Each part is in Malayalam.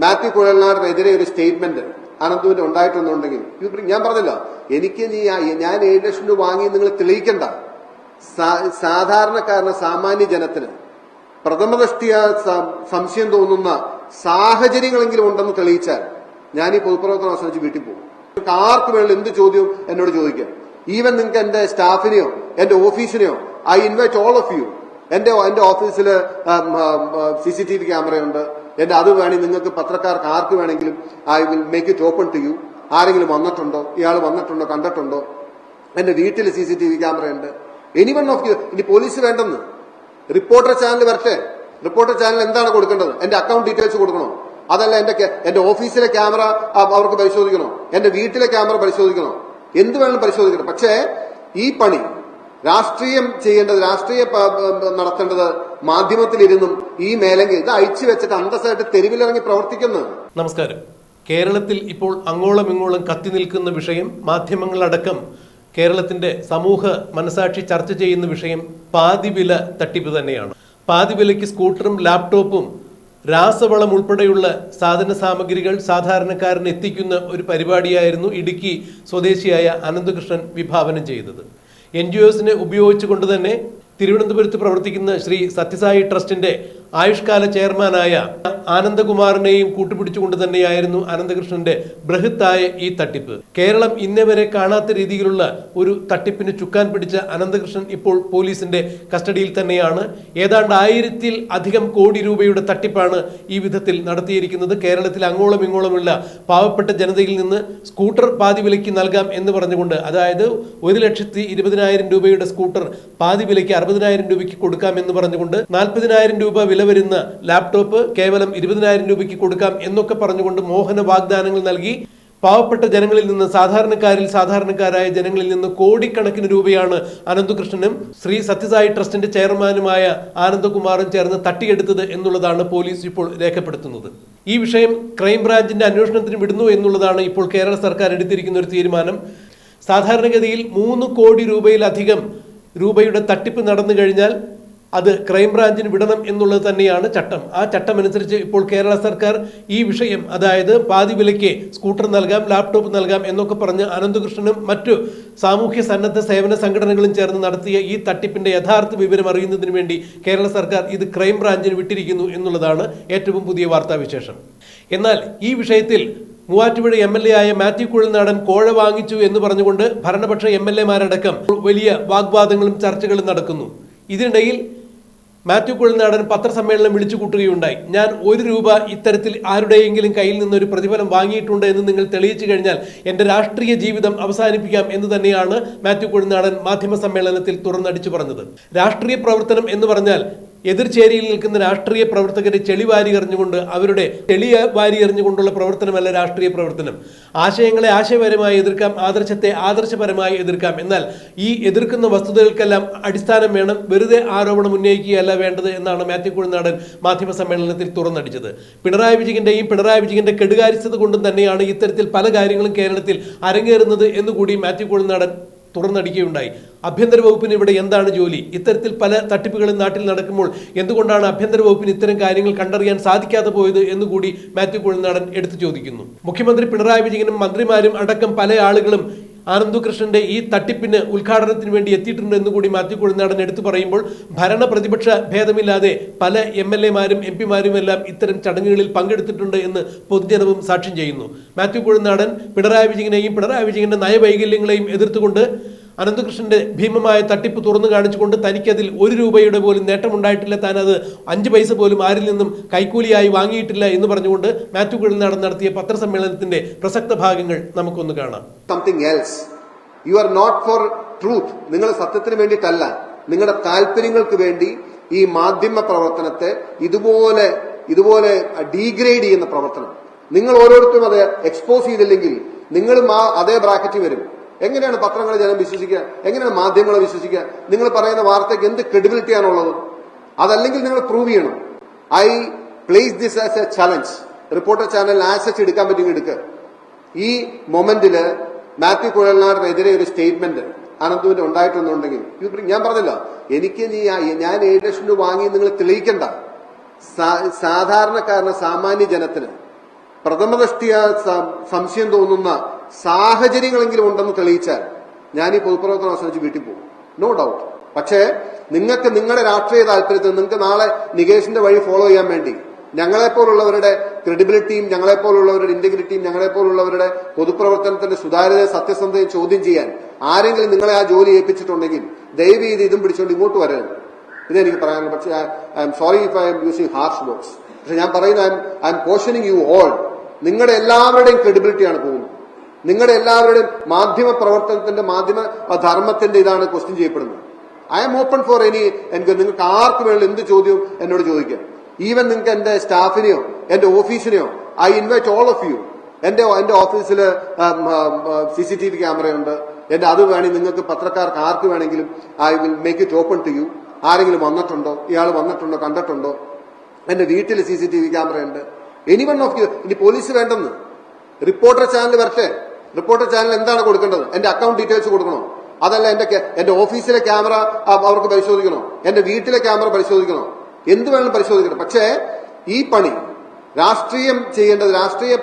മാത്യു കുഴൽനാടിനെതിരെ ഒരു സ്റ്റേറ്റ്മെന്റ് അനന്തുവിന്റെ ഉണ്ടായിട്ടുണ്ടെങ്കിൽ ഞാൻ പറഞ്ഞല്ലോ എനിക്ക് നീ ഞാൻ ഏഴ് ലക്ഷം രൂപ വാങ്ങി നിങ്ങൾ തെളിയിക്കണ്ട. സാധാരണക്കാരന് സാമാന്യ ജനത്തിന് പ്രഥമദൃഷ്ടിയ സംശയം തോന്നുന്ന സാഹചര്യങ്ങളെങ്കിലും ഉണ്ടെന്ന് തെളിയിച്ചാൽ ഞാൻ ഈ പൊതുപ്രവർത്തനം അവസാനിച്ച് വീട്ടിൽ പോകും. ആർക്ക് വേണമെങ്കിലും എന്ത് ചോദ്യവും എന്നോട് ചോദിക്കാം. ഈവൻ നിങ്ങൾക്ക് എന്റെ സ്റ്റാഫിനെയോ എന്റെ ഓഫീസിനെയോ I invite all of you എന്റെ എന്റെ ഓഫീസിൽ സി സി ടി വി ക്യാമറയുണ്ട് എന്റെ അത് വേണമെങ്കിൽ നിങ്ങൾക്ക് പത്രക്കാർക്ക് ആർക്ക് വേണമെങ്കിലും I will make it open to you. ആരെങ്കിലും വന്നിട്ടുണ്ടോ? ഇയാൾ വന്നിട്ടുണ്ടോ? കണ്ടിട്ടുണ്ടോ? എന്റെ വീട്ടിൽ സി സി ടി വി ക്യാമറയുണ്ട്. എനി വൺ ഓഫ് യു ഇനി പോലീസ് വേണ്ടെന്ന്. റിപ്പോർട്ടർ ചാനൽ വരട്ടെ. റിപ്പോർട്ടർ ചാനൽ എന്താണ് കൊടുക്കേണ്ടത്? എന്റെ അക്കൗണ്ട് ഡീറ്റെയിൽസ് കൊടുക്കണോ? അതല്ല എന്റെ എന്റെ ഓഫീസിലെ ക്യാമറ അവർക്ക് പരിശോധിക്കണോ? എന്റെ വീട്ടിലെ ക്യാമറ പരിശോധിക്കണോ? എന്ത് വേണം പരിശോധിക്കണം. പക്ഷേ ഈ പണി രാഷ്ട്രീയം ചെയ്യേണ്ടത് രാഷ്ട്രീയ നടത്തേണ്ടത് മാധ്യമത്തിലിരുന്നും ഈ മേലങ്കി ഇത് അയച്ചു വെച്ചിട്ട് അന്തസ്സായിട്ട് തെരുവിലിറങ്ങി പ്രവർത്തിക്കുന്നത് നമസ്കാരം. കേരളത്തിൽ ഇപ്പോൾ അങ്ങോളം ഇങ്ങോളം കത്തി നിൽക്കുന്ന വിഷയം മാധ്യമങ്ങളടക്കം കേരളത്തിന്റെ സമൂഹ മനസാക്ഷി ചർച്ച ചെയ്യുന്ന വിഷയം പാതിവില തട്ടിപ്പ് തന്നെയാണ്. പാതിവിലയ്ക്ക് സ്കൂട്ടറും ലാപ്ടോപ്പും രാസവളം ഉൾപ്പെടെയുള്ള സാധന സാമഗ്രികൾ സാധാരണക്കാരന് എത്തിക്കുന്ന ഒരു പരിപാടിയായിരുന്നു ഇടുക്കി സ്വദേശിയായ അനന്തകൃഷ്ണൻ വിഭാവനം ചെയ്തത്. എൻ ജി ഒസിനെ ഉപയോഗിച്ചുകൊണ്ട് തന്നെ തിരുവനന്തപുരത്ത് പ്രവർത്തിക്കുന്ന ശ്രീ സത്യസായി ട്രസ്റ്റിന്റെ ആയുഷ്കാല ചെയർമാനായ ആനന്ദകുമാറിനെയും കൂട്ടുപിടിച്ചുകൊണ്ട് തന്നെയായിരുന്നു അനന്തകൃഷ്ണന്റെ ബൃഹത്തായ ഈ തട്ടിപ്പ്. കേരളം ഇന്നേവരെ കാണാത്ത രീതിയിലുള്ള ഒരു തട്ടിപ്പിന് ചുക്കാൻ പിടിച്ച അനന്തകൃഷ്ണൻ ഇപ്പോൾ പോലീസിന്റെ കസ്റ്റഡിയിൽ തന്നെയാണ്. ഏതാണ്ട് ആയിരത്തിൽ അധികം കോടി രൂപയുടെ തട്ടിപ്പാണ് ഈ വിധത്തിൽ നടത്തിയിരിക്കുന്നത്. കേരളത്തിൽ അങ്ങോളം ഇങ്ങോളമുള്ള പാവപ്പെട്ട ജനതയിൽ നിന്ന് സ്കൂട്ടർ പാതി വിലയ്ക്ക് നൽകാം എന്ന് പറഞ്ഞുകൊണ്ട് അതായത് ഒരു ലക്ഷത്തി ഇരുപതിനായിരം രൂപയുടെ സ്കൂട്ടർ പാതി വിലയ്ക്ക് അറുപതിനായിരം രൂപയ്ക്ക് കൊടുക്കാം എന്ന് പറഞ്ഞുകൊണ്ട് നാൽപ്പതിനായിരം രൂപ വില വരുന്ന ലാപ്ടോപ്പ് കേവലം ഇരുപതിനായിരം രൂപയ്ക്ക് കൊടുക്കാം എന്നൊക്കെ പറഞ്ഞുകൊണ്ട് മോഹന വാഗ്ദാനങ്ങൾ നൽകി. പാവപ്പെട്ട ജനങ്ങളിൽ നിന്ന് സാധാരണക്കാരിൽ സാധാരണക്കാരായ ജനങ്ങളിൽ നിന്ന് കോടിക്കണക്കിന് രൂപയാണ് അനന്തകൃഷ്ണനും ശ്രീ സത്യസായി ട്രസ്റ്റിന്റെ ചെയർമാനുമായ ആനന്ദകുമാറും ചേർന്ന് തട്ടിയെടുത്തത് എന്നുള്ളതാണ് പോലീസ് ഇപ്പോൾ രേഖപ്പെടുത്തുന്നത്. ഈ വിഷയം ക്രൈംബ്രാഞ്ചിന്റെ അന്വേഷണത്തിന് വിടുന്നു എന്നുള്ളതാണ് ഇപ്പോൾ കേരള സർക്കാർ എടുത്തിരിക്കുന്ന ഒരു തീരുമാനം. സാധാരണഗതിയിൽ മൂന്ന് കോടി രൂപയിലധികം രൂപയുടെ തട്ടിപ്പ് നടന്നു കഴിഞ്ഞാൽ അത് ക്രൈംബ്രാഞ്ചിന് വിടണം എന്നുള്ളത് തന്നെയാണ് ചട്ടം. ആ ചട്ടം അനുസരിച്ച് ഇപ്പോൾ കേരള സർക്കാർ ഈ വിഷയം അതായത് പാതി വിലയ്ക്ക് സ്കൂട്ടർ നൽകാം ലാപ്ടോപ്പ് നൽകാം എന്നൊക്കെ പറഞ്ഞ് അനന്തകൃഷ്ണനും മറ്റു സാമൂഹ്യ സന്നദ്ധ സേവന സംഘടനകളും ചേർന്ന് നടത്തിയ ഈ തട്ടിപ്പിന്റെ യഥാർത്ഥ വിവരം അറിയുന്നതിന് വേണ്ടി കേരള സർക്കാർ ഇത് ക്രൈംബ്രാഞ്ചിന് വിട്ടിരിക്കുന്നു എന്നുള്ളതാണ് ഏറ്റവും പുതിയ വാർത്താവിശേഷം. എന്നാൽ ഈ വിഷയത്തിൽ മൂവാറ്റുപുഴ എം എൽ എ ആയ മാത്യു കുഴൽനാടൻ കോഴ വാങ്ങിച്ചു എന്ന് പറഞ്ഞുകൊണ്ട് ഭരണപക്ഷ എം എൽ എമാരടക്കം വലിയ വാഗ്വാദങ്ങളും ചർച്ചകളും നടക്കുന്നു. ഇതിനിടയിൽ മാത്യു കുഴൽനാടൻ പത്രസമ്മേളനം വിളിച്ചു കൂട്ടുകയുണ്ടായി. ഞാൻ ഒരു രൂപ ഇത്തരത്തിൽ ആരുടെയെങ്കിലും കയ്യിൽ നിന്ന് ഒരു പ്രതിഫലം വാങ്ങിയിട്ടുണ്ട് എന്ന് നിങ്ങൾ തെളിയിച്ചു കഴിഞ്ഞാൽ എന്റെ രാഷ്ട്രീയ ജീവിതം അവസാനിപ്പിക്കാം എന്ന് തന്നെയാണ് മാത്യു കുഴൽനാടൻ മാധ്യമ സമ്മേളനത്തിൽ തുറന്നടിച്ചു പറഞ്ഞത്. രാഷ്ട്രീയ പ്രവർത്തനം എന്ന് പറഞ്ഞാൽ എതിർചേരിയിൽ നിൽക്കുന്ന രാഷ്ട്രീയ പ്രവർത്തകരെ ചെളി വാരി എറിഞ്ഞുകൊണ്ട് അവരുടെ ചെളിയ വാരി എറിഞ്ഞുകൊണ്ടുള്ള പ്രവർത്തനമല്ല രാഷ്ട്രീയ പ്രവർത്തനം. ആശയങ്ങളെ ആശയപരമായി എതിർക്കാം ആദർശത്തെ ആദർശപരമായി എതിർക്കാം. എന്നാൽ ഈ എതിർക്കുന്ന വസ്തുതകൾക്കെല്ലാം അടിസ്ഥാനം വേണം വെറുതെ ആരോപണം ഉന്നയിക്കുകയല്ല വേണ്ടത് എന്നാണ് മാത്യു കുഴനാടൻ മാധ്യമ സമ്മേളനത്തിൽ തുറന്നടിച്ചത്. പിണറായി വിജയന്റെയും പിണറായി വിജയന്റെ കെടുകാര്യസ്ഥത കൊണ്ടും തന്നെയാണ് ഇത്തരത്തിൽ പല കാര്യങ്ങളും കേരളത്തിൽ അരങ്ങേറുന്നത് എന്നുകൂടി മാത്യു കുഴനാടൻ തുറന്നടിക്കുകയുണ്ടായി ആഭ്യന്തര വകുപ്പിന് ഇവിടെ എന്താണ് ജോലി? ഇത്തരത്തിൽ പല തട്ടിപ്പുകളും നാട്ടിൽ നടക്കുമ്പോൾ എന്തുകൊണ്ടാണ് ആഭ്യന്തര വകുപ്പിന് ഇത്തരം കാര്യങ്ങൾ കണ്ടറിയാൻ സാധിക്കാതെ പോയത് എന്നുകൂടി മാത്യു കുഴൽനാടൻ എടുത്തു ചോദിക്കുന്നു. മുഖ്യമന്ത്രി പിണറായി വിജയനും മന്ത്രിമാരും അടക്കം പല ആളുകളും ആനന്ദകൃഷ്ണന്റെ ഈ തട്ടിപ്പിന് ഉദ്ഘാടനത്തിന് വേണ്ടി എത്തിയിട്ടുണ്ട് എന്ന് കൂടി മാത്യു കുഴിനാടൻ എടുത്തു പറയുമ്പോൾ ഭരണ പ്രതിപക്ഷ ഭേദമില്ലാതെ പല എം എൽ എമാരും എം പിമാരും എല്ലാം ഇത്തരം ചടങ്ങുകളിൽ പങ്കെടുത്തിട്ടുണ്ട് എന്ന് പൊതുജനവും സാക്ഷ്യം ചെയ്യുന്നു. മാത്യു കുഴിനാടൻ പിണറായി വിജയനെയും പിണറായി വിജയന്റെ നയവൈകല്യങ്ങളെയും എതിർത്തുകൊണ്ട് അനന്തകൃഷ്ണന്റെ ഭീമമായ തട്ടിപ്പ് തുറന്നു കാണിച്ചുകൊണ്ട് തനിക്കതിൽ ഒരു രൂപയുടെ പോലും നേട്ടമുണ്ടായിട്ടില്ല. താൻ അത് അഞ്ച് പൈസ പോലും ആരിൽ നിന്നും കൈക്കൂലിയായി വാങ്ങിയിട്ടില്ല എന്ന് പറഞ്ഞുകൊണ്ട് മാത്യു കുഴൽനാടൻ നടത്തിയ പത്രസമ്മേളനത്തിന്റെ പ്രസക്ത ഭാഗങ്ങൾ നമുക്കൊന്ന് കാണാം. Else you are not for truth നിങ്ങൾ സത്യത്തിന് വേണ്ടിയിട്ടല്ല. നിങ്ങളുടെ താല്പര്യങ്ങൾക്ക് വേണ്ടി ഈ മാധ്യമ പ്രവർത്തനത്തെ ഇതുപോലെ ഇതുപോലെ ഡീഗ്രേഡ് ചെയ്യുന്ന പ്രവർത്തനം. നിങ്ങൾ ഓരോരുത്തരും അത് എക്സ്പോസ് ചെയ്തില്ലെങ്കിൽ നിങ്ങളും ആ അതേ ബ്രാക്കറ്റിൽ വരും. എങ്ങനെയാണ് പത്രങ്ങളെ ജനം വിശ്വസിക്കുക? എങ്ങനെയാണ് മാധ്യമങ്ങളെ വിശ്വസിക്കുക? നിങ്ങൾ പറയുന്ന വാർത്തയ്ക്ക് എന്ത് ക്രെഡിബിലിറ്റിയാണുള്ളത് അതല്ലെങ്കിൽ നിങ്ങൾ പ്രൂവ് ചെയ്യണം. I place this as a challenge reporter channel as such എടുക്കാൻ പറ്റുമെങ്കിൽ എടുക്കുക ഈ മൊമെന്റിൽ മാത്യു കുഴൽനാടിനെതിരെ ഒരു സ്റ്റേറ്റ്മെന്റ് അനന്തുവിന്റെ ഉണ്ടായിട്ടുണ്ടെങ്കിൽ ഞാൻ പറഞ്ഞല്ലോ എനിക്ക് നീ ഞാൻ ഏഴ് ലക്ഷം രൂപ വാങ്ങി നിങ്ങൾ തെളിയിക്കണ്ട. സാധാരണക്കാരന് സാമാന്യ ജനത്തിന് പ്രഥമദൃഷ്ടിയ സംശയം തോന്നുന്ന സാഹചര്യങ്ങളെങ്കിലും ഉണ്ടെന്ന് തെളിയിച്ചാൽ ഞാൻ ഈ പൊതുപ്രവർത്തനം അവസാനിച്ച് വീട്ടിൽ പോകും. നോ ഡൗട്ട് പക്ഷേ നിങ്ങൾക്ക് നിങ്ങളുടെ രാഷ്ട്രീയ താല്പര്യത്തിൽ നിങ്ങൾക്ക് നാളെ നികേഷിന്റെ വഴി ഫോളോ ചെയ്യാൻ വേണ്ടി ഞങ്ങളെപ്പോലുള്ളവരുടെ ക്രെഡിബിലിറ്റിയും ഞങ്ങളെപ്പോലുള്ളവരുടെ ഇന്റഗ്രിറ്റിയും ഞങ്ങളെപ്പോലുള്ളവരുടെ പൊതുപ്രവർത്തനത്തിന്റെ സുതാര്യത സത്യസന്ധതയും ചോദ്യം ചെയ്യാൻ ആരെങ്കിലും നിങ്ങളെ ആ ജോലി ഏൽപ്പിച്ചിട്ടുണ്ടെങ്കിൽ ദയവ് ചെയ്ത് ഇതും പിടിച്ചുകൊണ്ട് ഇങ്ങോട്ട് വരരുത്. ഇതെനിക്ക് പറയാനുള്ളത് പക്ഷേ I'm sorry if I'm using harsh words പക്ഷെ ഞാൻ പറയുന്ന I'm cautioning you all നിങ്ങളുടെ എല്ലാവരുടെയും ക്രെഡിബിലിറ്റിയാണ് പോകുന്നത്. നിങ്ങളുടെ എല്ലാവരുടെയും മാധ്യമ പ്രവർത്തനത്തിന്റെ മാധ്യമ ധർമ്മത്തിന്റെ ഇതാണ് ക്വസ്റ്റ്യൻ ചെയ്യപ്പെടുന്നത്. I'm open for any എനിക്ക് നിങ്ങൾക്ക് ആർക്ക് വേണമെങ്കിലും എന്ത് ചോദ്യവും എന്നോട് ചോദിക്കാം. ഈവൻ നിങ്ങൾക്ക് എന്റെ സ്റ്റാഫിനെയോ എന്റെ ഓഫീസിനെയോ I invite all of you എന്റെ എന്റെ ഓഫീസിൽ സി സി ടി വി ക്യാമറയുണ്ട് എന്റെ അത് വേണമെങ്കിൽ നിങ്ങൾക്ക് പത്രക്കാർക്ക് ആർക്ക് വേണമെങ്കിലും I will make it open to you ആരെങ്കിലും വന്നിട്ടുണ്ടോ? ഇയാൾ വന്നിട്ടുണ്ടോ? കണ്ടിട്ടുണ്ടോ? എന്റെ വീട്ടിൽ സി സി ടി വി ക്യാമറയുണ്ട് എനി വൺ ഓഫ് യു ഇനി പോലീസ് വേണ്ടെന്ന്. റിപ്പോർട്ടർ ചാനൽ വരട്ടെ. റിപ്പോർട്ടർ ചാനൽ എന്താണ് കൊടുക്കേണ്ടത്? എന്റെ അക്കൗണ്ട് ഡീറ്റെയിൽസ് കൊടുക്കണോ? അതല്ല എന്റെ എന്റെ ഓഫീസിലെ ക്യാമറ അവർക്ക് പരിശോധിക്കണോ? എന്റെ വീട്ടിലെ ക്യാമറ പരിശോധിക്കണോ? എന്ത് വേണം പരിശോധിക്കണം. പക്ഷേ ഈ പണി രാഷ്ട്രീയം ചെയ്യേണ്ടത് രാഷ്ട്രീയ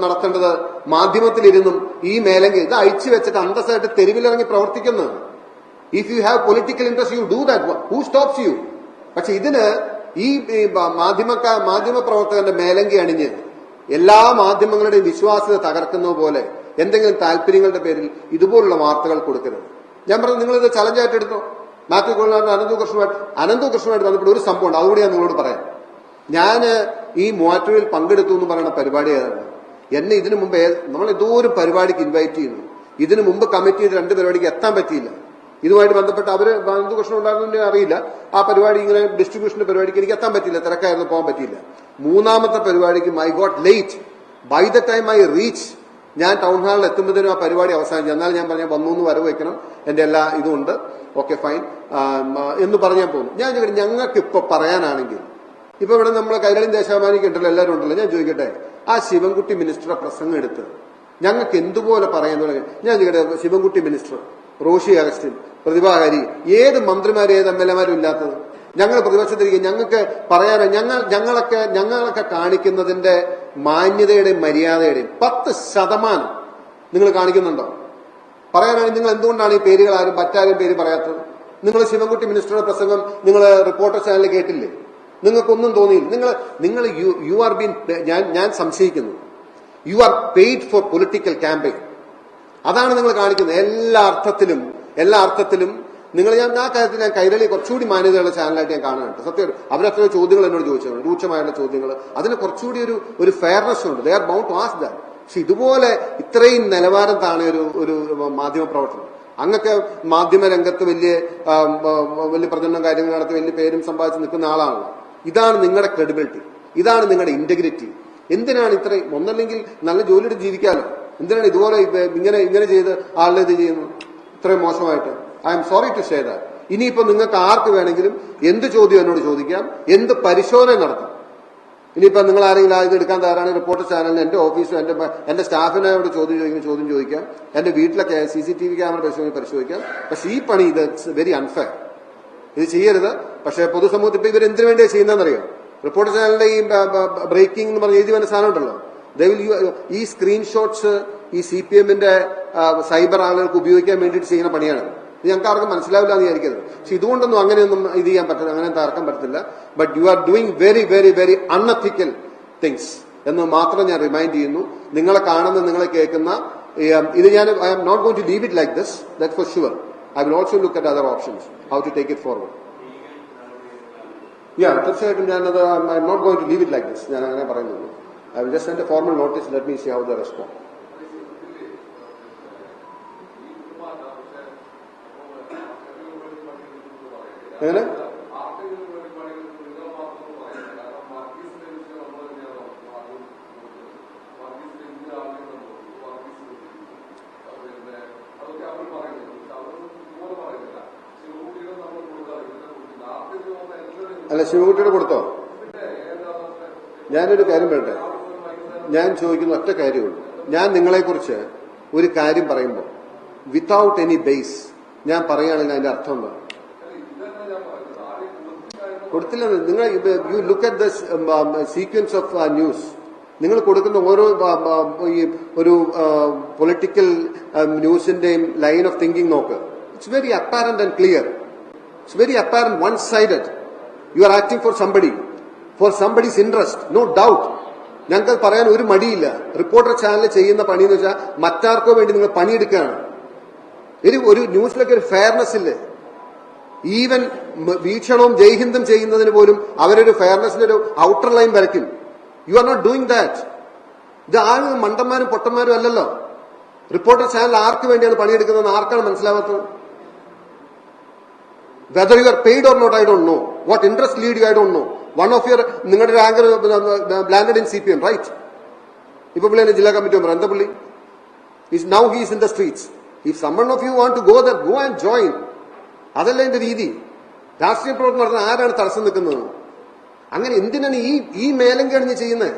നടത്തേണ്ടത് മാധ്യമത്തിലിരുന്നും ഈ മേലങ്കി ഇത് അയച്ചു വെച്ചിട്ട് അന്തസ്സായിട്ട് തെരുവിലിറങ്ങി പ്രവർത്തിക്കുന്നത്. If you have political interest you do that who stops you പക്ഷെ ഇതിന് ഈ മാധ്യമ മാധ്യമ പ്രവർത്തകന്റെ മേലങ്കി അണിഞ്ഞ് എല്ലാ മാധ്യമങ്ങളുടെയും വിശ്വാസ്യത തകർക്കുന്ന പോലെ എന്തെങ്കിലും താല്പര്യങ്ങളുടെ പേരിൽ ഇതുപോലുള്ള വാർത്തകൾ കൊടുക്കരുത്. ഞാൻ പറഞ്ഞു നിങ്ങളിത് ഇത് ചലഞ്ചായിട്ട് എടുത്തോ? മാത്യു കൊള്ളാണ്ട് അനന്തു കൃഷ്ണമായിട്ട് അനന്തു കൃഷ്ണമായിട്ട് ബന്ധപ്പെട്ട ഒരു സംഭവം ഉണ്ട് അതുകൂടി ഞാൻ നിങ്ങളോട് പറയാം. ഞാൻ ഈ മൂവാറ്റുപുഴയിൽ പങ്കെടുത്തു എന്ന് പറയുന്ന പരിപാടി ഏതാണ്? എന്നെ ഇതിനു മുമ്പ് നമ്മൾ ഏതോ ഒരു പരിപാടിക്ക് ഇൻവൈറ്റ് ചെയ്യുന്നു? ഇതിനു മുമ്പ് കമ്മിറ്റി ചെയ്ത് രണ്ട് പരിപാടിക്ക് എത്താൻ പറ്റിയില്ല. ഇതുമായിട്ട് ബന്ധപ്പെട്ട് അവർ പ്രശ്നം ഉണ്ടായിരുന്നു അറിയില്ല. ആ പരിപാടി ഇങ്ങനെ ഡിസ്ട്രിബ്യൂഷന്റെ പരിപാടിക്ക് എനിക്ക് എത്താൻ പറ്റില്ല തിരക്കായിരുന്നു പോകാൻ പറ്റിയില്ല. മൂന്നാമത്തെ പരിപാടിക്ക് my got late by the time I reach ഞാൻ ടൗൺ ഹാളിൽ എത്തുമ്പോഴത്തേനും ആ പരിപാടി അവസാനിച്ചു. എന്നാൽ ഞാൻ പറഞ്ഞ വന്നു വരവ് വെക്കണം. എന്റെ എല്ലാ ഇതുമുണ്ട് ഓക്കെ ഫൈൻ എന്ന് പറഞ്ഞാൽ പോകും ഞാൻ ചോദിക്കട്ടെ ഞങ്ങൾക്ക് ഇപ്പൊ പറയാനാണെങ്കിൽ? ഇപ്പൊ ഇവിടെ നമ്മളെ കൈരളി ദേശാഭിമാനിക്ക് ഉണ്ടല്ലോ എല്ലാവരും ഉണ്ടല്ലോ. ഞാൻ ചോദിക്കട്ടെ ആ ശിവൻകുട്ടി മിനിസ്റ്ററെ പ്രസംഗം എടുത്ത് ഞങ്ങൾക്ക് എന്തുപോലെ പറയാൻ തുടങ്ങി? ഞാൻ ചോദിക്കട്ടെ ശിവൻകുട്ടി മിനിസ്റ്റർ റോഷി അഗസ്റ്റിൻ പ്രതിഭാകാരി. ഏത് മന്ത്രിമാരും ഏത് എം എൽ എമാരും ഇല്ലാത്തത്. ഞങ്ങൾ പ്രതിപക്ഷത്തിരിക്കും ഞങ്ങൾക്ക് പറയാനോ ഞങ്ങൾ ഞങ്ങളൊക്കെ ഞങ്ങളൊക്കെ കാണിക്കുന്നതിന്റെ മാന്യതയുടെയും മര്യാദയുടെയും പത്ത് ശതമാനം നിങ്ങൾ കാണിക്കുന്നുണ്ടോ? പറയാനാണെങ്കിൽ നിങ്ങൾ എന്തുകൊണ്ടാണ് ഈ പേരുകൾ ആരും മറ്റാരും പേര് പറയാത്തത്? നിങ്ങൾ ശിവൻകുട്ടി മിനിസ്റ്ററുടെ പ്രസംഗം നിങ്ങൾ റിപ്പോർട്ടർ ചാനലിൽ കേട്ടില്ലേ? നിങ്ങൾക്കൊന്നും തോന്നിയില്ല. നിങ്ങൾ നിങ്ങൾ യു യു ആർ ബീൻ ഞാൻ ഞാൻ സംശയിക്കുന്നു. You are paid for political campaign. അതാണ് നിങ്ങൾ കാണിക്കുന്നത്. എല്ലാ അർത്ഥത്തിലും എല്ലാ അർത്ഥത്തിലും നിങ്ങൾ ഞാൻ ആ കാര്യത്തിൽ ഞാൻ കൈരളി കുറച്ചുകൂടി മാന്യതയുള്ള ചാനലായിട്ട് ഞാൻ കാണാനുണ്ട് സത്യം അവരത്ര ചോദ്യങ്ങൾ എന്നോട് ചോദിച്ചിട്ടുണ്ട്. രൂക്ഷമായുള്ള ചോദ്യങ്ങൾ. അതിന് കുറച്ചുകൂടി ഒരു ഒരു ഫെയർനെസ് ഉണ്ട്. They are bound to as that പക്ഷെ ഇതുപോലെ ഇത്രയും നിലവാരം താണ ഒരു ഒരു മാധ്യമ പ്രവർത്തനം. അങ്ങൊക്കെ മാധ്യമ രംഗത്ത് വലിയ വലിയ പ്രചരണം കാര്യങ്ങൾ നടത്തി വലിയ പേരും സമ്പാദിച്ച് നിൽക്കുന്ന ആളാണല്ലോ. ഇതാണ് നിങ്ങളുടെ ക്രെഡിബിലിറ്റി ഇതാണ് നിങ്ങളുടെ ഇന്റഗ്രിറ്റി എന്തിനാണ് ഇത്രയും ഒന്നല്ലെങ്കിൽ നല്ല ജോലിയുടെ ജീവിക്കാലോ. എന്തിനാണ് ഇതുപോലെ ഇങ്ങനെ ഇങ്ങനെ ചെയ്ത് ആളുടെ ഇത് ചെയ്യുന്നത്? ഇത്രയും മോശമായിട്ട്. I'm sorry to say that ഇനിയിപ്പോ നിങ്ങൾക്ക് ആർക്ക് വേണമെങ്കിലും എന്ത് ചോദ്യം എന്നോട് ചോദിക്കാം എന്ത് പരിശോധന നടത്താം. ഇനിയിപ്പോ നിങ്ങൾ ആരെങ്കിലും ഇത് എടുക്കാൻ തയ്യാറാണെങ്കിൽ റിപ്പോർട്ടർ ചാനലിന് എന്റെ ഓഫീസും എന്റെ എന്റെ സ്റ്റാഫിനോട് ചോദ്യം ചോദിക്കുന്ന ചോദ്യം ചോദിക്കാം. എന്റെ വീട്ടിലൊക്കെ C C T V camera പരിശോധന പരിശോധിക്കാം. പക്ഷെ ഈ പണി ഇത് വെരി അൺഫെയർ ഇത് ചെയ്യരുത്. പക്ഷെ പൊതുസമൂഹത്തിൽ ഇപ്പൊ ഇവർ എന്തിനു വേണ്ടിയാണ് ചെയ്യുന്നതെന്നറിയാം? റിപ്പോർട്ടർ ചാനലിന്റെ ഈ ബ്രേക്കിംഗ് എന്ന് പറഞ്ഞ എഴുതി വേണ്ട സാധനം ഉണ്ടല്ലോ. ദയവിൽ ഈ സ്ക്രീൻഷോട്ട്സ് ഈ സി പി എമ്മിന്റെ സൈബർ ആളുകൾക്ക് ഉപയോഗിക്കാൻ വേണ്ടിയിട്ട് ചെയ്യുന്ന പണിയാണ്. ഞങ്ങൾക്ക് ആർക്കും മനസ്സിലാവില്ല എന്ന് വിചാരിക്കരുത്. പക്ഷെ ഇതുകൊണ്ടൊന്നും അങ്ങനെയൊന്നും ഇത് ചെയ്യാൻ പറ്റില്ല അങ്ങനെ തകർക്കാൻ പറ്റത്തില്ല. But you are doing very very very unethical things എന്ന് മാത്രം ഞാൻ റിമൈൻഡ് ചെയ്യുന്നു. നിങ്ങളെ കാണുന്ന നിങ്ങളെ കേൾക്കുന്ന ഇത് ഞാൻ I am not going to leave it like this that for sure I will also look at other options how to take it forward yeah തീർച്ചയായിട്ടും ഞാനത് I'm not going to leave it like this ഞാൻ അങ്ങനെ പറയുന്നുള്ളൂ. ഐ വിൽ ജസ്റ്റ് എന്റെ formal notice let me see how the respond എങ്ങനെ? അല്ല ശിവകുട്ടിയുടെ കൊടുത്തോ? ഞാനൊരു കാര്യം പറയട്ടെ. ഞാൻ ചോദിക്കുന്ന ഒറ്റ കാര്യമുള്ളൂ. ഞാൻ നിങ്ങളെക്കുറിച്ച് ഒരു കാര്യം പറയുമ്പോൾ വിത്തൗട്ട് എനി ബേസ് ഞാൻ പറയുകയാണെങ്കിൽ അതിന്റെ അർത്ഥം എന്താ കൊടുത്തില്ല. നിങ്ങൾ you look at the sequence of news നിങ്ങൾ കൊടുക്കുന്ന ഓരോ ആ, ആ, ഈ ഒരു പൊളിറ്റിക്കൽ ന്യൂസിന്റെയും ലൈൻ ഓഫ് തിങ്കിങ് നോക്ക്. It's very apparent and clear it's very apparent one sided you are acting for somebody for somebody's interest no doubt ഞങ്ങൾക്ക് പറയാൻ ഒരു മടിയില്ല. റിപ്പോർട്ടർ ചാനൽ ചെയ്യുന്ന പണി എന്ന് വെച്ചാൽ മറ്റാർക്കോ വേണ്ടി നിങ്ങൾ പണിയെടുക്കുകയാണ്. ഒരു ന്യൂസിലൊക്കെ ഒരു ഫെയർനെസ് ഇല്ലേ? ഈവൻ വീക്ഷണവും ജയ്ഹിന്ദും ചെയ്യുന്നതിന് പോലും അവരൊരു ഫെയർനെസിന്റെ ഒരു ഔട്ടർ ലൈൻ വരയ്ക്കും. You are not doing that ഇത് ആരും മണ്ടന്മാരും പൊട്ടന്മാരും അല്ലല്ലോ. റിപ്പോർട്ടർ ചാനൽ ആർക്ക് വേണ്ടിയാണ് പണിയെടുക്കുന്നത് ആർക്കാണ് മനസ്സിലാവാത്തത്? Whether you are paid or not I don't know what interest lead you I don't know one of your നിങ്ങളുടെ anchor landed in C P M right ഇപ്പൊ പുള്ളിയാണ് ജില്ലാ കമ്മിറ്റി മെമ്പർ എന്താ പുള്ളി? Is now he's in the streets if some of you want to go there go and join അതല്ല എന്റെ രീതി. രാഷ്ട്രീയ പ്രവർത്തനം നടത്തുന്ന ആരാണ് തടസ്സം നിൽക്കുന്നത്? അങ്ങനെ എന്തിനാണ് ഈ ഈ മേലം ചെയ്യുന്നത്?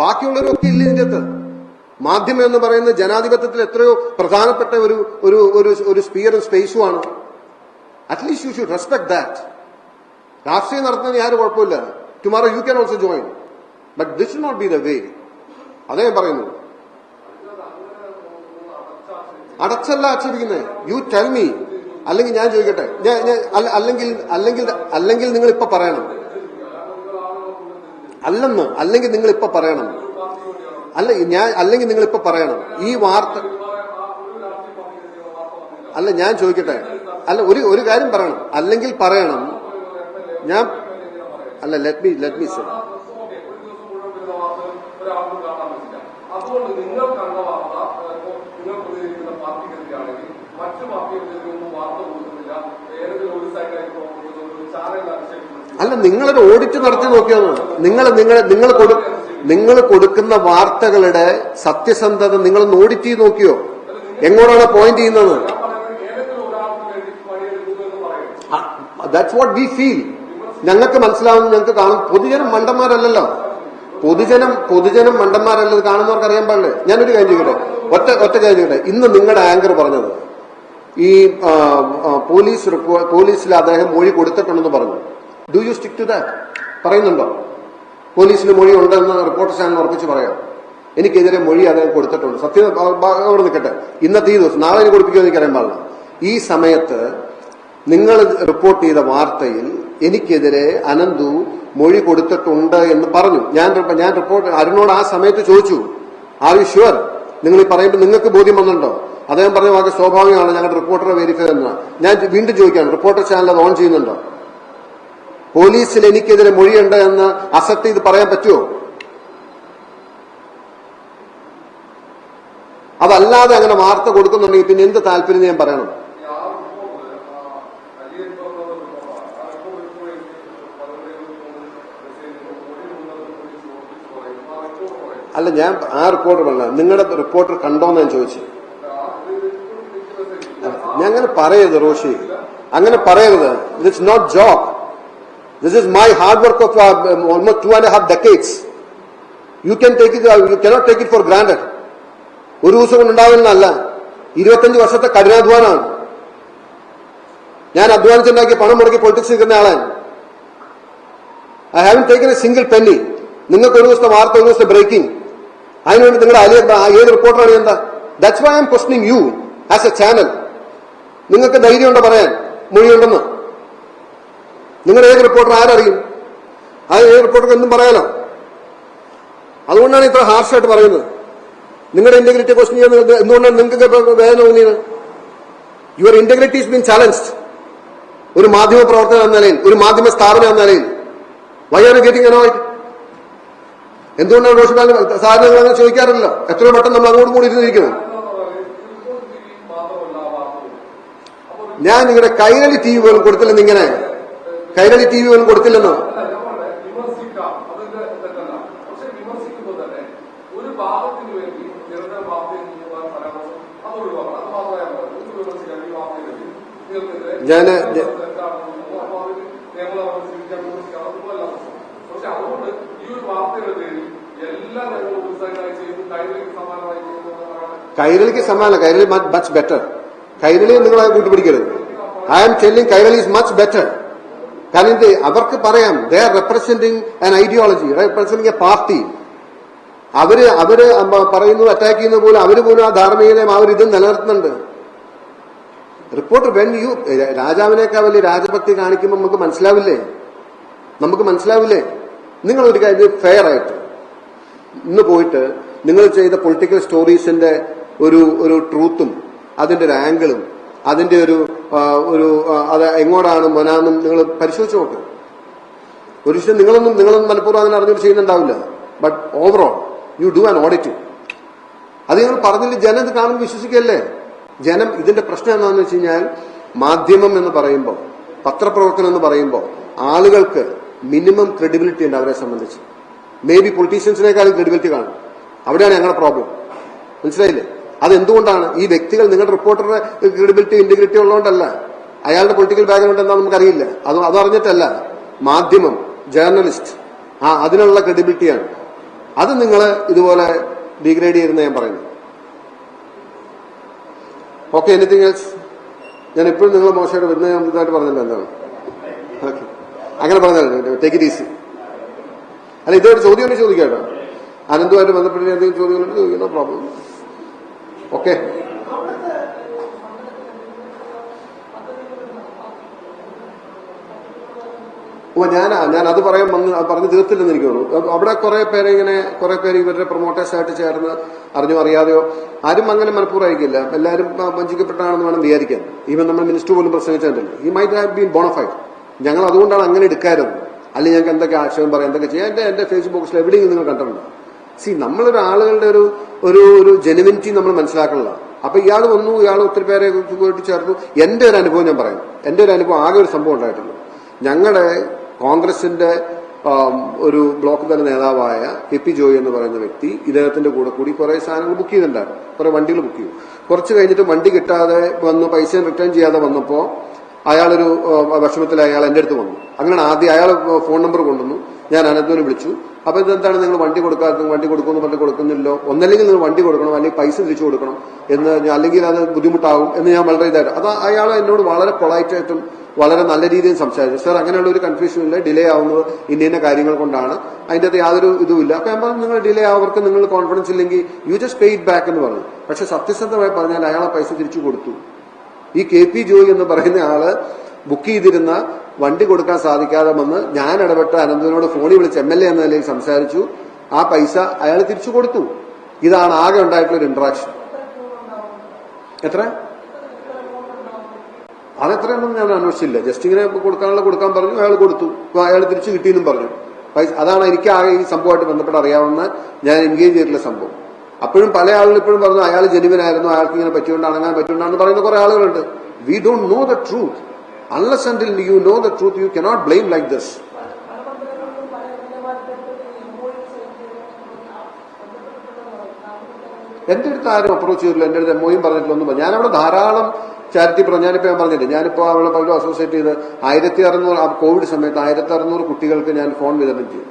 ബാക്കിയുള്ളവരൊക്കെ ഇല്ല ഇതിന്റെ അകത്ത്. മാധ്യമം എന്ന് പറയുന്നത് ജനാധിപത്യത്തിൽ എത്രയോ പ്രധാനപ്പെട്ട ഒരു ഒരു ഒരു സ്പീയറും സ്പേസും ആണ്. At least you should respect that രാഷ്ട്രീയം നടത്തുന്നതിന് ആരും കുഴപ്പമില്ല. Tomorrow you can also join but this should not be the way അതേ പറയുന്നു. അടച്ചല്ല ആക്ഷേപിക്കുന്നത് യു ടെൽ മീ അല്ലെങ്കിൽ ഞാൻ ചോദിക്കട്ടെ? ഞാൻ ഞാൻ അല്ലെങ്കിൽ അല്ലെങ്കിൽ അല്ലെങ്കിൽ നിങ്ങൾ ഇപ്പൊ പറയണം. അല്ലെന്ന് അല്ലെങ്കിൽ നിങ്ങൾ ഇപ്പൊ പറയണം. അല്ല ഞാൻ അല്ലെങ്കിൽ നിങ്ങൾ ഇപ്പൊ പറയണം. ഈ വാർത്ത അല്ല ഞാൻ ചോദിക്കട്ടെ? അല്ല ഒരു ഒരു കാര്യം പറയണം. അല്ലെങ്കിൽ പറയണം. ഞാൻ അല്ല let me let me say ഒരാൾക്കും കാണാൻ പറ്റില്ല അതുകൊണ്ട് നിങ്ങൾ കണ്ട വാർത്ത ഇപ്പോ നിങ്ങൾ പ്രതികരിക്കുന്ന പാർട്ടിക്കെതിരെയാണെങ്കിൽ മറ്റു പാർട്ടികൾക്കൊന്നും വാർത്ത കൊടുക്കുന്നില്ല ഏതെങ്കിലും ഒരു സൈഡായിട്ട് പോകുന്നത് ഒരു ചാനൽ ആക്ഷേപിക്കുന്നു അല്ല നിങ്ങളൊരു ഓഡിറ്റ് നടത്തി നോക്കിയോ നിങ്ങൾ നിങ്ങൾ നിങ്ങൾ കൊടു നിങ്ങൾ കൊടുക്കുന്ന വാർത്തകളുടെ സത്യസന്ധത നിങ്ങൾ ഓഡിറ്റ് ചെയ്ത് നോക്കിയോ? എങ്ങോട്ടാണ് പോയിന്റ് ചെയ്യുന്നത്? ദാറ്റ്സ് വാട്ട് വി ഫീൽ ഞങ്ങൾക്ക് മനസ്സിലാവുന്നു ഞങ്ങൾക്ക് കാണും പൊതുജനം മണ്ടന്മാരല്ലല്ലോ. പൊതുജനം പൊതുജനം മണ്ടന്മാരല്ലത് കാണുന്നവർക്ക് അറിയാൻ പാടില്ല? ഞാനൊരു കാര്യം ചെയ്യട്ടെ ഒറ്റ ഒറ്റ കാര്യം ചെയ്യട്ടെ ഇന്ന് നിങ്ങളുടെ ആങ്കർ പറഞ്ഞത് ഈ പോലീസ് പോലീസിൽ അദ്ദേഹം മൊഴി കൊടുത്തിട്ടുണ്ടെന്ന് പറഞ്ഞു. Do you stick to that പറയുന്നുണ്ടോ? പോലീസിന് മൊഴി ഉണ്ടെന്ന് റിപ്പോർട്ടർ ചാനൽ ഉറപ്പിച്ച് പറയാം. എനിക്കെതിരെ മൊഴി അദ്ദേഹം കൊടുത്തിട്ടുണ്ട്. സത്യം അവിടെ നിൽക്കട്ടെ. ഇന്നത്തെ ഈ ദിവസം നാളെ കൊടുപ്പിക്കുക കൊടുപ്പിക്കുമോ എനിക്കറിയാൻ പാടില്ല. ഈ സമയത്ത് നിങ്ങൾ റിപ്പോർട്ട് ചെയ്ത വാർത്തയിൽ എനിക്കെതിരെ അനന്തു മൊഴി കൊടുത്തിട്ടുണ്ട് എന്ന് പറഞ്ഞു. ഞാൻ ഞാൻ റിപ്പോർട്ട് അരുണോട് ആ സമയത്ത് ചോദിച്ചു. ആർ യു ഷുവർ നിങ്ങൾ ഈ പറയുമ്പോൾ നിങ്ങൾക്ക് ബോധ്യം വന്നിട്ടുണ്ടോ? അദ്ദേഹം പറഞ്ഞ വാക്ക് സ്വാഭാവികമാണ്. ഞങ്ങളുടെ റിപ്പോർട്ടറെ വെരിഫൈ എന്ന ഞാൻ വീണ്ടും ചോദിക്കുകയാണ്. റിപ്പോർട്ടർ ചാനൽ അത് ഓൺ ചെയ്യുന്നുണ്ടോ? പോലീസിൽ എനിക്കെതിരെ മൊഴിയുണ്ട് എന്ന് അസറ്റ് ചെയ്ത് പറയാൻ പറ്റുമോ? അതല്ലാതെ അങ്ങനെ വാർത്ത കൊടുക്കുന്നുണ്ടെങ്കിൽ പിന്നെ എന്ത് താല്പര്യം ഞാൻ പറയണം. അല്ല ഞാൻ ആ റിപ്പോർട്ടർ പറഞ്ഞ നിങ്ങളുടെ റിപ്പോർട്ടർ കണ്ടോന്ന് ഞാൻ ചോദിച്ചു. ഞാൻ അങ്ങനെ പറയരുത് റോഷി. അങ്ങനെ പറയരുത്. It's not job this is my hard work of almost two and half decades you can take it you cannot take it for granted. ഒരു ദിവസം കൊണ്ട് ഇരുപത്തഞ്ച് വർഷത്തെ കഠിനാധ്വാനമാണ്. ഞാൻ അധ്വാനിച്ചുണ്ടാക്കിയ പണം മുടക്കി പൊളിറ്റിക്സ് നിൽക്കുന്ന ആളാണ് I have taken a single penny നിങ്ങൾക്ക് ഒരു ദിവസത്തെ വാർത്ത ഒരു ദിവസത്തെ ബ്രേക്കിംഗ് അതിനുവേണ്ടി നിങ്ങളുടെ അലിയ ഏത് റിപ്പോർട്ടറാണ് എന്താ? That's why I'm questioning you as a channel നിങ്ങൾക്ക് ധൈര്യമുണ്ടോ പറയാൻ? മൊഴിയുണ്ടെന്ന്. നിങ്ങളുടെ ഏത് റിപ്പോർട്ടർ ആരറിയും? ആ ഏത് റിപ്പോർട്ടർക്ക് എന്തും പറയാലോ? അതുകൊണ്ടാണ് ഇത്ര ഹാർഷായിട്ട് പറയുന്നത്. നിങ്ങളുടെ ഇന്റഗ്രിറ്റി ക്വസ്റ്റ്യൻ ചെയ്യുന്നത് എന്തുകൊണ്ടാണ് നിങ്ങൾക്ക് വേദന തോന്നിയത്? Your integrity is been challenged ഒരു മാധ്യമ പ്രവർത്തകൻ എന്ന നിലയിൽ ഒരു മാധ്യമ സ്ഥാപനം എന്ന നിലയിൽ. വൈ ആർ ഗെറ്റിംഗ് അനോയിഡ് എന്തുകൊണ്ടാണ് റോഷൻ സാറിന് നിങ്ങൾ അങ്ങനെ ചോദിക്കാറില്ലല്ലോ? എത്രയോ പെട്ടെന്ന് നമ്മൾ അങ്ങോട്ട് കൂടി ഇരുന്നിരിക്കുന്നത് ഞാൻ നിങ്ങളുടെ കൈരളി ടി വി പോലും കൊടുത്തില്ലെന്ന് ഇങ്ങനെ കൈരളി ടി വി പോലും കൊടുത്തില്ലെന്നോ ഞാൻ കൈരളിക്ക് സമാനം കൈരളി മച്ച് ബെറ്റർ കൈരളിയെ നിങ്ങളെ കൂട്ടുപിടിക്കരുത് I am telling Kairali is much better കാരണം ഇത് അവർക്ക് പറയാം they are representing an ideology representing a party അവർ അവർ പറയുന്നു അറ്റാക്ക് ചെയ്യുന്ന പോലും അവർ പോലും ആ ധാർമ്മികതയും അവർ ഇത് നിലനിർത്തുന്നുണ്ട്. റിപ്പോർട്ടർ വെൻ യു രാജാവിനേക്കാൾ വലിയ രാജഭക്തി കാണിക്കുമ്പോൾ നമുക്ക് മനസ്സിലാവില്ലേ? നമുക്ക് മനസ്സിലാവില്ലേ? നിങ്ങൾ ഒരു കാര്യം ഫെയർ ആയിട്ട്. ഇന്ന് പോയിട്ട് നിങ്ങൾ ചെയ്ത പൊളിറ്റിക്കൽ സ്റ്റോറീസിന്റെ ഒരു ഒരു ട്രൂത്തും അതിന്റെ ഒരു ആംഗിളും അതിന്റെ ഒരു ഒരു അത് എങ്ങോട്ടാണ് മൊനാന്നും നിങ്ങൾ പരിശോധിച്ച് നോക്ക്. ഒരു നിങ്ങളൊന്നും നിങ്ങളൊന്നും മനഃപൂർവം അതിനെ അറിഞ്ഞിട്ട് ചെയ്യുന്നുണ്ടാവില്ല. But overall you do an audit അത് നിങ്ങൾ പറഞ്ഞില്ല ജനം ഇത് കാണുമ്പോൾ വിശ്വസിക്കല്ലേ ജനം ഇതിന്റെ പ്രശ്നം എന്താണെന്ന് വെച്ച് കഴിഞ്ഞാൽ മാധ്യമം എന്ന് പറയുമ്പോൾ പത്രപ്രവർത്തനം എന്ന് പറയുമ്പോൾ ആളുകൾക്ക് മിനിമം ക്രെഡിബിലിറ്റി ഉണ്ട് അവരെ സംബന്ധിച്ച്. മേ ബി പൊളിറ്റീഷ്യൻസിനേക്കാളും ക്രെഡിബിലിറ്റി കാണും. അവിടെയാണ് ഞങ്ങളുടെ പ്രോബ്ലം മനസ്സിലായില്ലേ? അതെന്തുകൊണ്ടാണ്? ഈ വ്യക്തികൾ നിങ്ങളുടെ റിപ്പോർട്ടറുടെ ക്രെഡിബിലിറ്റി ഇന്റഗ്രിറ്റി ഉള്ളതുകൊണ്ടല്ല. അയാളുടെ പൊളിറ്റിക്കൽ ബാക്ക്ഗ്രൗണ്ട് എന്താ നമുക്കറിയില്ല. അത് അതറിഞ്ഞിട്ടല്ല മാധ്യമം ജേർണലിസ്റ്റ് ആ അതിനുള്ള ക്രെഡിബിലിറ്റിയാണ് അത് നിങ്ങൾ ഇതുപോലെ ഡിഗ്രേഡ് ചെയ്യുന്ന ഞാൻ പറയുന്നു. ഓക്കെ എനിത്തിങ് എൽസ് ഞാൻ എപ്പോഴും നിങ്ങൾ മോശമായിട്ട് വരുന്ന ഞാൻ ഇതായിട്ട് പറഞ്ഞില്ല എന്താണ്? അങ്ങനെ പറഞ്ഞല്ലോ ടേക്ക് ഇറ്റ് ഈസി അല്ല ഇതൊരു ചോദ്യം ചോദിക്കാം കേട്ടോ. അനന്തുമായിട്ട് ബന്ധപ്പെട്ട് എന്തെങ്കിലും ചോദ്യങ്ങളുണ്ട് ചോദിക്കുന്ന പ്രോബ്ലം ഓക്കെ ഓ ഞാൻ ഞാൻ അത് പറയാൻ പറഞ്ഞ് തീർത്തില്ലെന്ന് എനിക്ക് തോന്നുന്നു. അവിടെ കുറെ പേരെ ഇങ്ങനെ കുറെ പേര് ഇവരുടെ പ്രൊമോട്ടേഴ്സ് ആയിട്ട് ചേർന്ന് അറിഞ്ഞോ അറിയാതെയോ ആരും അങ്ങനെ മനഃപൂർവമായിരിക്കില്ല. എല്ലാവരും വഞ്ചിക്കപ്പെട്ടാണെന്ന് വേണം വിചാരിക്കാൻ. ഈവൻ നമ്മൾ മിനിസ്റ്റർ പോലും പ്രസംഗിച്ചിട്ടുണ്ട് ഈ മൈറ്റ് ഹാവ് ബീൻ ബോണഫൈഡ് ഞങ്ങൾ അതുകൊണ്ടാണ് അങ്ങനെ എടുക്കാറുള്ളത് അല്ലെങ്കിൽ ഞങ്ങൾക്ക് എന്തൊക്കെ ആക്ഷേപം പറയാം എന്തൊക്കെ ചെയ്യാം. എന്റെ എന്റെ ഫേസ്ബുക്ക് എവിടെയെങ്കിലും നിങ്ങൾ കണ്ടിട്ടുണ്ടോ? സി നമ്മളൊരു ആളുകളുടെ ഒരു ഒരു ഒരു ജെനുവിനിറ്റി നമ്മൾ മനസ്സിലാക്കണില്ല. അപ്പൊ ഇയാൾ വന്നു ഇയാൾ ഒത്തിരി പേരെ പോയിട്ട് ചേർന്നു എന്റെ ഒരു അനുഭവം ഞാൻ പറയാം. എന്റെ ഒരു അനുഭവം ആകെ ഒരു സംഭവം ഉണ്ടായിട്ടുള്ളൂ ഞങ്ങളുടെ കോൺഗ്രസിന്റെ ഒരു ബ്ലോക്ക് തല നേതാവായ കെ പി ജോയി എന്ന് പറയുന്ന വ്യക്തി ഇദ്ദേഹത്തിന്റെ കൂടെ കൂടി കുറെ സാധനങ്ങൾ ബുക്ക് ചെയ്തിട്ടുണ്ടായിരുന്നു. കുറെ വണ്ടികൾ ബുക്ക് ചെയ്തു. കുറച്ച് കഴിഞ്ഞിട്ട് വണ്ടി കിട്ടാതെ വന്ന് പൈസ റിട്ടേൺ ചെയ്യാതെ വന്നപ്പോൾ അയാളൊരു വിഷമത്തിൽ അയാൾ എന്റെ അടുത്ത് വന്നു. അങ്ങനെ ആദ്യം അയാൾ ഫോൺ നമ്പർ കൊണ്ടുവന്നു. ഞാൻ അനന്തുവിനെ വിളിച്ചു. അപ്പൊ ഇതെന്താണ് നിങ്ങൾ വണ്ടി കൊടുക്കാത്തത് വണ്ടി കൊടുക്കുമെന്ന് പറഞ്ഞ് കൊടുക്കുന്നില്ലോ? ഒന്നല്ലെങ്കിൽ നിങ്ങൾ വണ്ടി കൊടുക്കണം അല്ലെങ്കിൽ പൈസ തിരിച്ചു കൊടുക്കണം എന്ന് അല്ലെങ്കിൽ അത് ബുദ്ധിമുട്ടാകും എന്ന് ഞാൻ വളരെ ഇതായിട്ട് അത് അയാൾ എന്നോട് വളരെ പൊളൈറ്റായിട്ടും വളരെ നല്ല രീതിയിൽ സംസാരിച്ചു. സാർ അങ്ങനെയുള്ള ഒരു കൺഫ്യൂഷൻ ഇല്ല. ഡിലേ ആവുന്നത് ഇന്ന കാര്യങ്ങൾ കൊണ്ടാണ്. അതിന്റെ അകത്ത് യാതൊരു ഇതുമില്ല അപ്പൊ ഞാൻ പറഞ്ഞു നിങ്ങൾ ഡിലേ ആവർക്ക് നിങ്ങൾ കോൺഫിഡൻസ് ഇല്ലെങ്കിൽ യു ജസ്റ്റ് ഇറ്റ് ബാക്ക് എന്ന് പറഞ്ഞു. പക്ഷെ സത്യസന്ധമായി പറഞ്ഞാൽ അയാൾ പൈസ തിരിച്ചു കൊടുത്തു. ഈ കെ പി ജോയി എന്ന് പറയുന്ന ആൾ ബുക്ക് ചെയ്തിരുന്ന വണ്ടി കൊടുക്കാൻ സാധിക്കാതെ വന്ന് ഞാൻ ഇടപെട്ട അനന്തനോട് ഫോണിൽ വിളിച്ച് എം എൽ എ എന്ന നിലയിൽ സംസാരിച്ചു. ആ പൈസ അയാൾ തിരിച്ചു കൊടുത്തു. ഇതാണ് ആകെ ഉണ്ടായിട്ടുള്ള ഒരു ഇന്ററാക്ഷൻ എത്ര? അതെത്രയൊന്നും ഞാൻ അന്വേഷിച്ചില്ല. ജസ്റ്റ് ഇങ്ങനെ കൊടുക്കാനുള്ള കൊടുക്കാൻ പറഞ്ഞു അയാൾ കൊടുത്തു. അയാൾ തിരിച്ചു കിട്ടിയെന്നും പറഞ്ഞു. പൈസ അതാണ് എനിക്ക് ആകെ ഈ സംഭവമായിട്ട് ബന്ധപ്പെട്ട് അറിയാവുന്ന ഞാൻ എൻഗേജ് ചെയ്തിട്ടുള്ള സംഭവം. അപ്പോഴും പല ആളുകളും ഇപ്പോഴും പറഞ്ഞു അയാൾ ജനുവനായിരുന്നു അയാൾക്ക് ഇങ്ങനെ പറ്റിയോണ്ടാണ് അങ്ങനെ പറ്റിയോണ്ടാണെന്ന് പറയുന്ന കുറെ ആളുകളുണ്ട്. We don't know the truth unless until you know the truth, you cannot blame like this. എന്റെ അടുത്ത് ആരും അപ്രോച്ച് ചെയ്തില്ല എന്റെ അടുത്ത് എമ്മോയും പറഞ്ഞിട്ടില്ല ഒന്നും പറഞ്ഞു. ഞാനവിടെ ധാരാളം ചാരിറ്റി പറഞ്ഞു ഞാനിപ്പോ ഞാൻ പറഞ്ഞില്ല ഞാനിപ്പോ അവളെ പലരും അസോസിയേറ്റ് ചെയ്ത് ആയിരത്തി അറുന്നൂറ് കോവിഡ് സമയത്ത് ആയിരത്തി അറുന്നൂറ് കുട്ടികൾക്ക് ഞാൻ ഫോൺ വിതരണം ചെയ്തു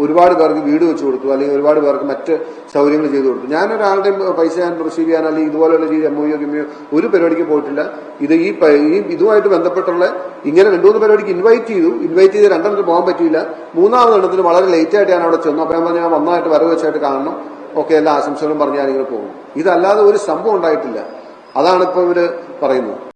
ഒരുപാട് പേർക്ക് വീട് വെച്ച് കൊടുത്തു അല്ലെങ്കിൽ ഒരുപാട് പേർക്ക് മറ്റ് സൗകര്യങ്ങൾ ചെയ്തു കൊടുത്തു. ഞാനൊരാളുടെയും പൈസ ഞാൻ റിസീവ് ചെയ്യാൻ അല്ലെങ്കിൽ ഇതുപോലെയുള്ള രീതി എമ്മോയോ കിമ്മയോ ഒരു പരിപാടിക്ക് പോയിട്ടില്ല. ഇത് ഈ ഇതുമായിട്ട് ബന്ധപ്പെട്ടുള്ള ഇങ്ങനെ രണ്ടു മൂന്ന് പരിപാടിക്ക് ഇൻവൈറ്റ് ചെയ്തു. ഇൻവൈറ്റ് ചെയ്ത് രണ്ടെണ്ണത്തിന് പോകാൻ പറ്റിയില്ല. മൂന്നാമത് എണ്ണത്തിന് വളരെ ലേറ്റ് ആയിട്ട് ഞാൻ അവിടെ ചെന്നു. അപ്പൊ ഞാൻ ഞാൻ വന്നതായിട്ട് വരവ് വെച്ചായിട്ട് കാണണം. ഓക്കെ എല്ലാ ആശംസകളും പറഞ്ഞ് ഞാനിങ്ങനെ പോകും ഇതല്ലാതെ ഒരു സംഭവം ഉണ്ടായിട്ടില്ല. അതാണ് ഇപ്പൊ ഇവർ പറയുന്നത്.